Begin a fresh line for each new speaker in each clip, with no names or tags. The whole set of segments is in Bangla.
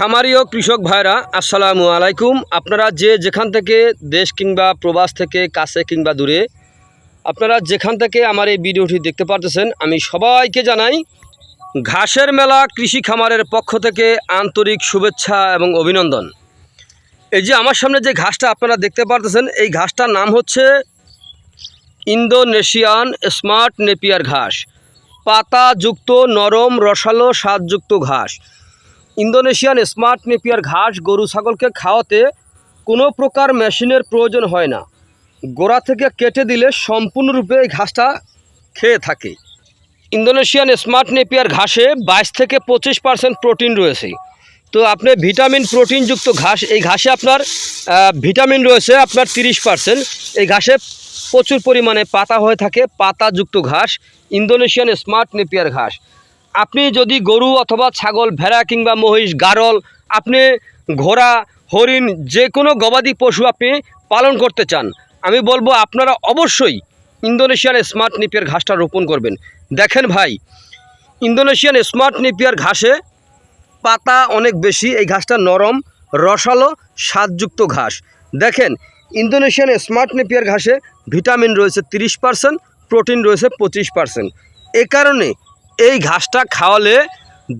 খামারি ও কৃষক ভাইরা, আসসালামু আলাইকুম। আপনারা যে যেখান থেকে দেশ কিংবা প্রবাস থেকে কাছে কিংবা দূরে, আপনারা যেখান থেকে আমার এই ভিডিওটি দেখতে পারতেছেন, আমি সবাইকে জানাই, ঘাসের মেলা কৃষি খামারের পক্ষ থেকে আন্তরিক শুভেচ্ছা এবং অভিনন্দন। এই যে আমার সামনে যে ঘাসটা আপনারা দেখতে পারতেছেন, এই ঘাসটার নাম হচ্ছে ইন্দোনেশিয়ান স্মার্ট নেপিয়ার ঘাস। পাতাযুক্ত, নরম, রসালো, স্বাদযুক্ত ঘাস। ইন্দোনেশিয়ান স্মার্ট নেপিয়ার ঘাস, গরু, ছাগলকে খাওয়াতে কোনো প্রকার মেশিনের প্রয়োজন হয় না। গোড়া থেকে কেটে দিলে সম্পূর্ণরূপে এই ঘাসটা খেয়ে থাকে। ইন্দোনেশিয়ান স্মার্ট নেপিয়ার ঘাসে বাইশ থেকে পঁচিশ পার্সেন্ট প্রোটিন রয়েছে। তো আপনি ভিটামিন প্রোটিনযুক্ত ঘাস, এই ঘাসে আপনার ভিটামিন রয়েছে আপনার তিরিশ পার্সেন্ট। এই ঘাসে প্রচুর পরিমাণে পাতা হয়ে থাকে, পাতাযুক্ত ঘাস, ইন্দোনেশিয়ান স্মার্ট নেপিয়ার ঘাস। আপনি যদি গরু অথবা ছাগল, ভেড়া কিংবা মহিষ, গারল, আপনি ঘোড়া, হরিণ যে কোনো গবাদি পশু আপনি পালন করতে চান, আমি বলব আপনারা অবশ্যই ইন্দোনেশিয়ান স্মার্ট নেপিয়ার ঘাসটা রোপণ করবেন। দেখেন ভাই, ইন্দোনেশিয়ান স্মার্ট নেপিয়ার ঘাসে পাতা অনেক বেশি, এই ঘাসটা নরম, রসালো, স্বাদযুক্ত ঘাস। দেখেন, ইন্দোনেশিয়ান স্মার্ট নেপিয়ার ঘাসে ভিটামিন রয়েছে তিরিশ পার্সেন্ট, প্রোটিন রয়েছে পঁচিশ পার্সেন্ট। এ কারণে এই ঘাসটা খাওয়ালে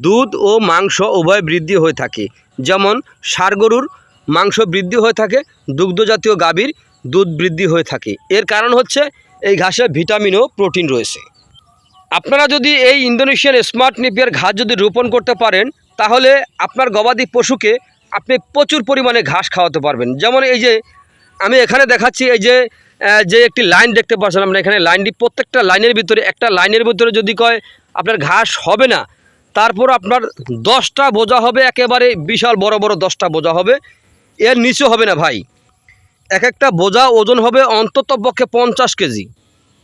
দুধ ও মাংস উভয় বৃদ্ধি হয়ে থাকে। যেমন ষাঁড় গরুর মাংস বৃদ্ধি হয়ে থাকে দুগ্ধজাতীয় গাভীর দুধ বৃদ্ধি হয়ে থাকে। এর কারণ হচ্ছে এই ঘাসে ভিটামিন ও প্রোটিন রয়েছে। আপনারা যদি এই ইন্দোনেশিয়ান স্মার্ট নিপিয়ার ঘাস যদি রোপণ করতে পারেন, তাহলে আপনার গবাদি পশুকে আপনি প্রচুর পরিমাণে ঘাস খাওয়াতে পারবেন। যেমন এই যে আমি এখানে দেখাচ্ছি এই যে যে একটি লাইন দেখতে পাচ্ছেন আমরা এখানে। লাইনটি প্রত্যেকটা লাইনের ভিতরে, একটা লাইনের ভিতরে যদি কয় আপনার ঘাস হবে না। তারপর আপনার দশটা বোঝা হবে, একেবারে বিশাল বড় বড় দশটা বোঝা হবে। এর নিচে হবে না ভাই। এক একটা বোঝা ওজন হবে অন্তত পক্ষে পঞ্চাশ কেজি।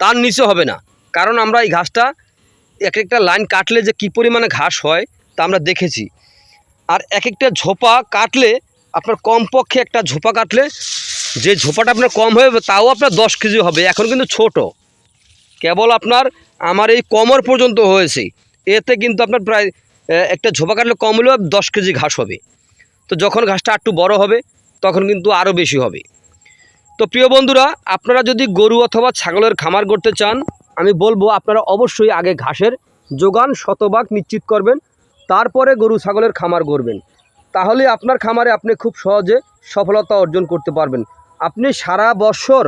তার নিচে হবে না। কারণ আমরা এই ঘাসটা এক একটা লাইন কাটলে যে কী পরিমাণে ঘাস হয় তা আমরা দেখেছি। আর এক একটা ঝোপা কাটলে আপনার কমপক্ষে একটা ঝোপা কাটলে যে ঝোপাটা আপনার কম হবে তাও আপনার দশ কেজি হবে। এখন কিন্তু ছোট। কেবল আপনার, আমার এই কমর পর্যন্ত হয়েছে। এতে কিন্তু আপনার প্রায় একটা ঝোপা কাটলে কম হলেও দশ কেজি ঘাস হবে। তো যখন ঘাসটা একটু বড় হবে, তখন কিন্তু আরও বেশি হবে। তো প্রিয় বন্ধুরা, আপনারা যদি গরু অথবা ছাগলের খামার করতে চান, আমি বলব আপনারা অবশ্যই আগে ঘাসের যোগান শতভাগ নিশ্চিত করবেন, তারপরে গরু ছাগলের খামার করবেন তাহলে আপনার খামারে আপনি খুব সহজে সফলতা অর্জন করতে পারবেন। আপনি সারা বছর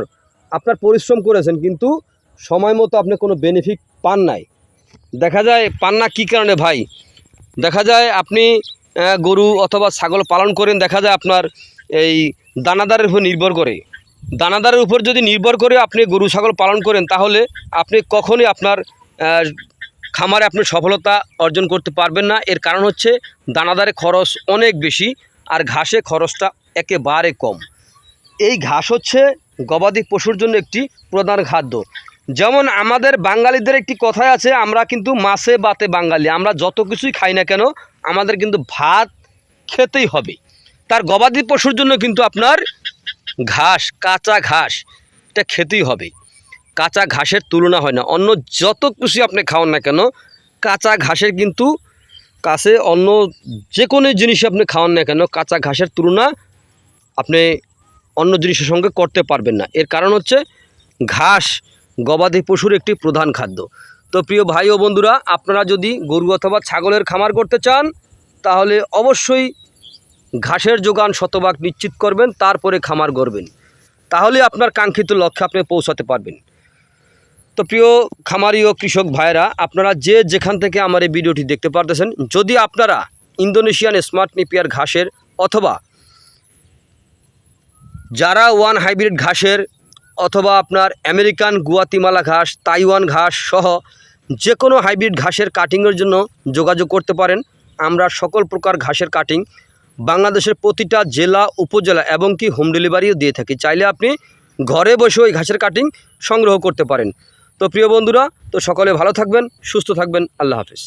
আপনার পরিশ্রম করেছেন, কিন্তু সময় মতো আপনি কোনো বেনিফিট পান নাই। দেখা যায়, পান না কী কারণে ভাই? দেখা যায় আপনি গরু অথবা ছাগল পালন করেন, দেখা যায় আপনার এই দানাদারের উপর নির্ভর করে। দানাদারের উপর যদি নির্ভর করে আপনি গরু, ছাগল পালন করেন, তাহলে আপনি কখনোই আপনার খামারে আপনি সফলতা অর্জন করতে পারবেন না। এর কারণ হচ্ছে, দানাদারে খরচ অনেক বেশি আর ঘাসে খরচটা একেবারে কম। এই ঘাস হচ্ছে গবাদি পশুর জন্য একটি প্রধান খাদ্য। যেমন আমাদের বাঙালিদের একটি কথাই আছে, আমরা কিন্তু মাছে বাতে বাঙালি, আমরা যত কিছুই খাই না কেন, আমাদের কিন্তু ভাত খেতেই হবে। তার গবাদি পশুর জন্য কিন্তু আপনার ঘাস, কাঁচা ঘাস, এটা খেতেই হবে। কাঁচা ঘাসের তুলনা হয় না, অন্য যত কিছু আপনি খাওয়ান না কেন, কাঁচা ঘাসের কিন্তু কাছে অন্য যে কোনো জিনিস আপনি খাওয়ান না কেন, কাঁচা ঘাসের তুলনা আপনি অন্য জিনিসের সঙ্গে করতে পারবেন না। এর কারণ হচ্ছে ঘাস গবাদি পশুর একটি প্রধান খাদ্য। তো প্রিয় ভাই ও বন্ধুরা, আপনারা যদি গরু অথবা ছাগলের খামার করতে চান, তাহলে অবশ্যই ঘাসের যোগান শতভাগ নিশ্চিত করবেন, তারপরে খামার করবেন তাহলে আপনার কাঙ্ক্ষিত লক্ষ্যে আপনি পৌঁছাতে পারবেন। তো প্রিয় খামারি ও কৃষক ভাইরা আপনারা যে যেখান থেকে আমার এই ভিডিওটি দেখতে পারতেছেন, যদি আপনারা ইন্দোনেশিয়ান স্মার্ট নিপিয়ার ঘাসের অথবা যারা ওয়ান হাইব্রিড ঘাসের অথবা আপনার আমেরিকান গুয়াতিমালা ঘাস, তাইওয়ান ঘাস সহ যে কোনো হাইব্রিড ঘাসের কাটিংয়ের জন্য যোগাযোগ করতে পারেন। আমরা সকল প্রকার ঘাসের কাটিং বাংলাদেশের প্রতিটা জেলা, উপজেলা এবং কি হোম ডেলিভারিও দিয়ে থাকি। চাইলে আপনি ঘরে বসে ওই ঘাসের কাটিং সংগ্রহ করতে পারেন। তো প্রিয় বন্ধুরা, তো সকলে ভালো থাকবেন, সুস্থ থাকবেন। আল্লাহ হাফিজ।